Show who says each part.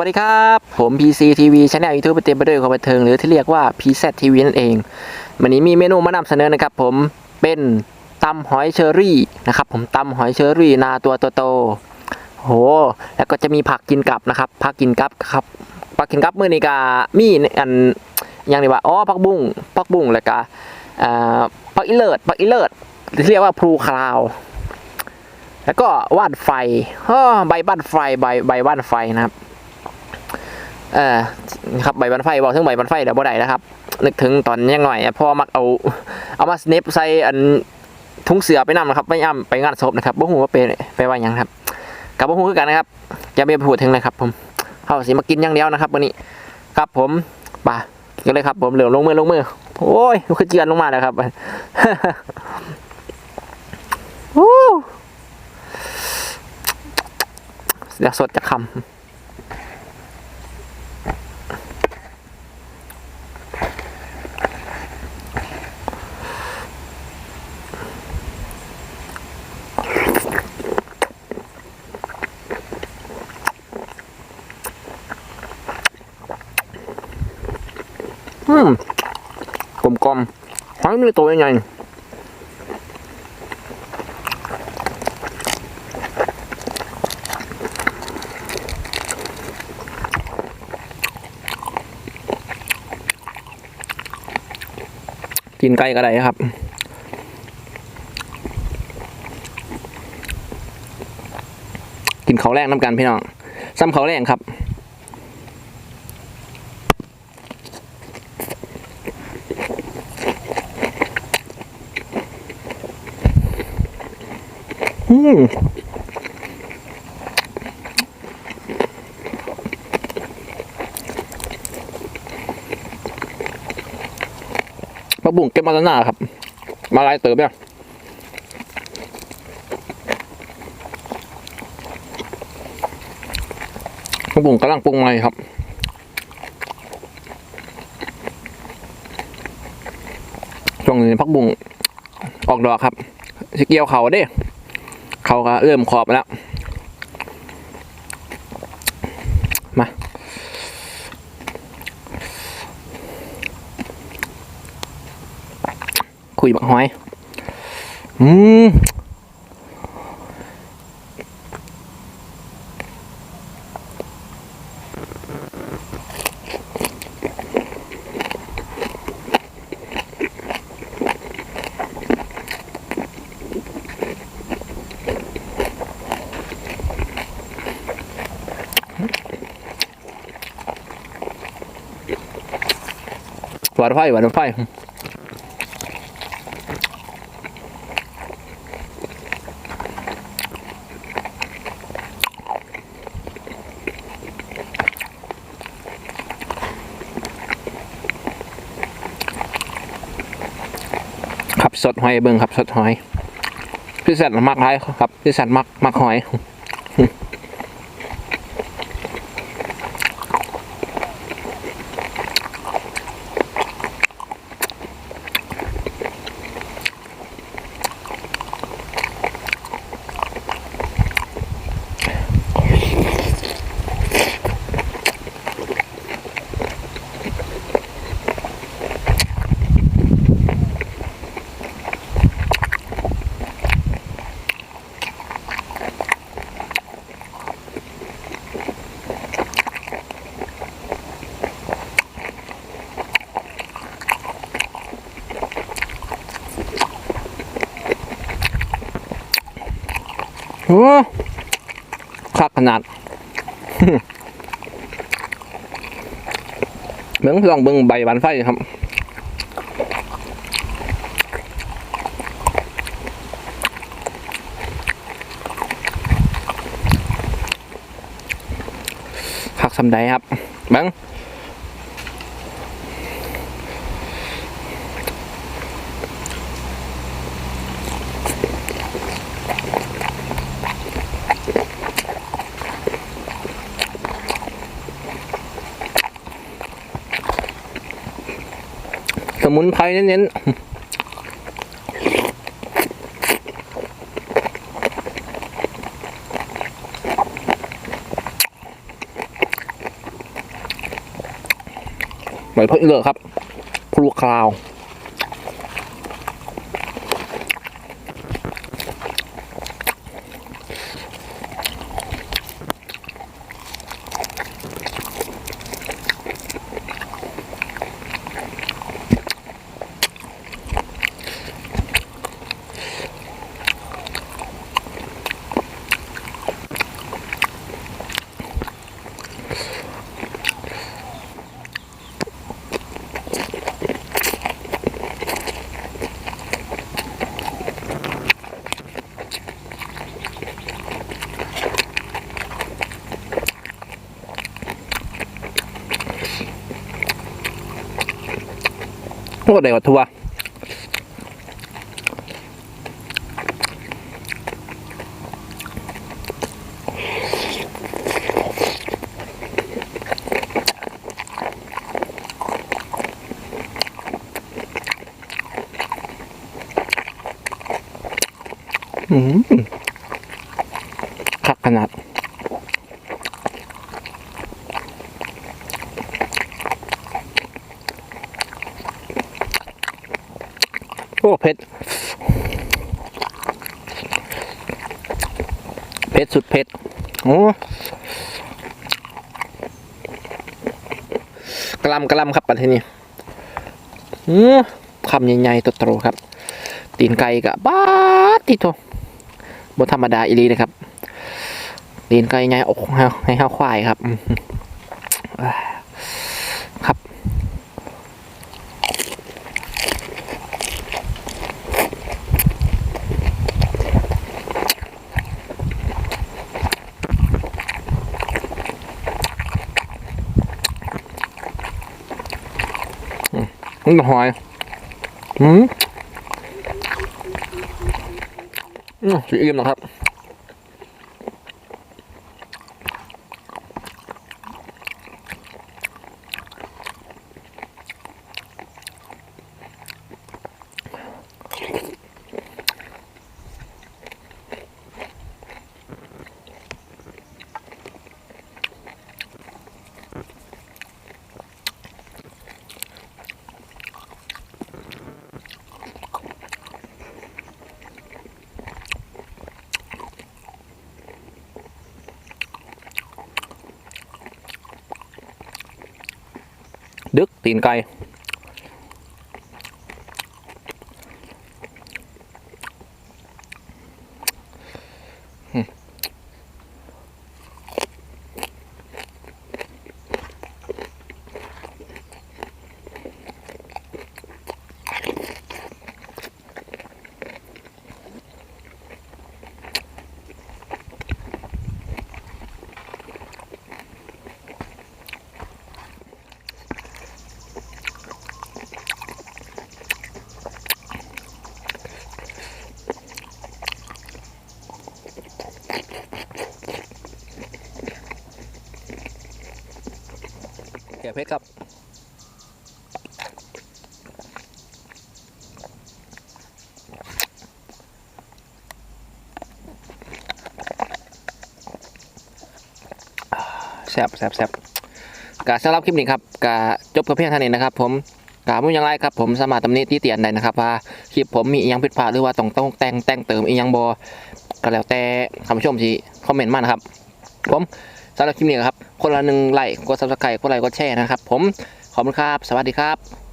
Speaker 1: วัสดีครับ ผม PC TV Channel YouTube เต็มไปด้วยความบันเทิงหรือที่เรียกว่า PZ TV นั่นเอง วันนี้มีเมนูมานำเสนอนะครับผมเป็นตำหอยเชอรี่นะครับผมตำหอยเชอรี่นาตัวโตๆโห แล้วก็จะมีผักกินกับนะครับผักกินกับครับผักกินกับมือนีก็มีอันอยังนี้ว่าอ๋อผักบุ้งผักบุ้งแล้วก็ผักอีเลิศผักอีเลิศที่เรียกว่าพลูคราวแล้วก็วานไฟใบบ้านไฟใบใบบ้านไฟนะครับ เออครับใบบันไฟบอกถึงใบบันไฟเดี๋ยวบ่ได้นะครับ นึกถึงตอนยังหน่อยพ่อมักเอาเอามาสเนปใส่อันทุ่งเสือไปนำนะครับไปย่ำไปงานศพนะครับบ่ฮู้ว่าเป็นไปว่าหยังครับกับบ่ฮู้คือกันนะครับจะไม่พูดถึงเลยครับ ผมเฮาสิมากินอย่างเดียวนะครับวันนี้ครับผมป่ะกันเลยครับ ผมเหลือลงมือลงมือโอ้ยคือเจือนลงมาแล้วครับโอ้เดี๋ยวสดจะคำ ลมหอยมีตัวใหญ่กินไก่ก็ได้ครับกินเขาแรงน้ำกันพี่น้องซ้ำเขาแรงครับ อืมาบุ่งเก็บมาตั้งน้าครับ มาลายเติบเนี่ยปลาบุ่งกำลังปรุงใหม่ครับช่วงนี้พักบุ่งออกดอกครับสเกียวเขาเด้ เขาก็เริ่มขอบแล้ว มา คุยบักหอย อืม หวานไฟหวานไฟครับสดหอยเบิ่งครับสดหอยพี่สัตว์มักหอยครับพี่สัตว์มักมักหอย โอ้คักขนาดเบิ่งลองเบิ่งใบบานไฟครับคักสำใดครับเบิ่ง มุนไพรเน้นๆหมาเพิ่งเลอกครับพลูคราว โอ้ได้กว่าทัวอืมคักขนาด เผ็ดเผ็ดสุดเผ็ดโอ้กระลำกระลำครับปันทีนี้อืมคำใหญ่ๆโตครับ ตีนไก่กับบาที่โตบนธรรมดาอีหลีนะครับตีนไก่ใหญ่อกให้ให้ข้าวควายครับอืมอ่าครับ มันหอยอืมอืมสีอิ่มนะครับ ดึกตี เพชรครับ แซบแซบแซบกาสำหรับคลิปนี้ครับกาจบกับเพียงเท่านี้นะครับ ผมกามุ่งยังไรครับ ผมสามารถตำหนิที่เตียนได้นะครับว่าคลิปผมมีอยังผิดพลาดหรือว่าต้องต้องแต่งแต่งเติมอียังบอก็แล้วแต่คำชมที่คอมเมนต์มานะครับ ผมสำหรับคลิปนี้ครับ คนละหนึ่งไลค์กดซับสไครต์กดไลค์กดแชร์นะครับ ผมขอบคุณครับ สวัสดีครับ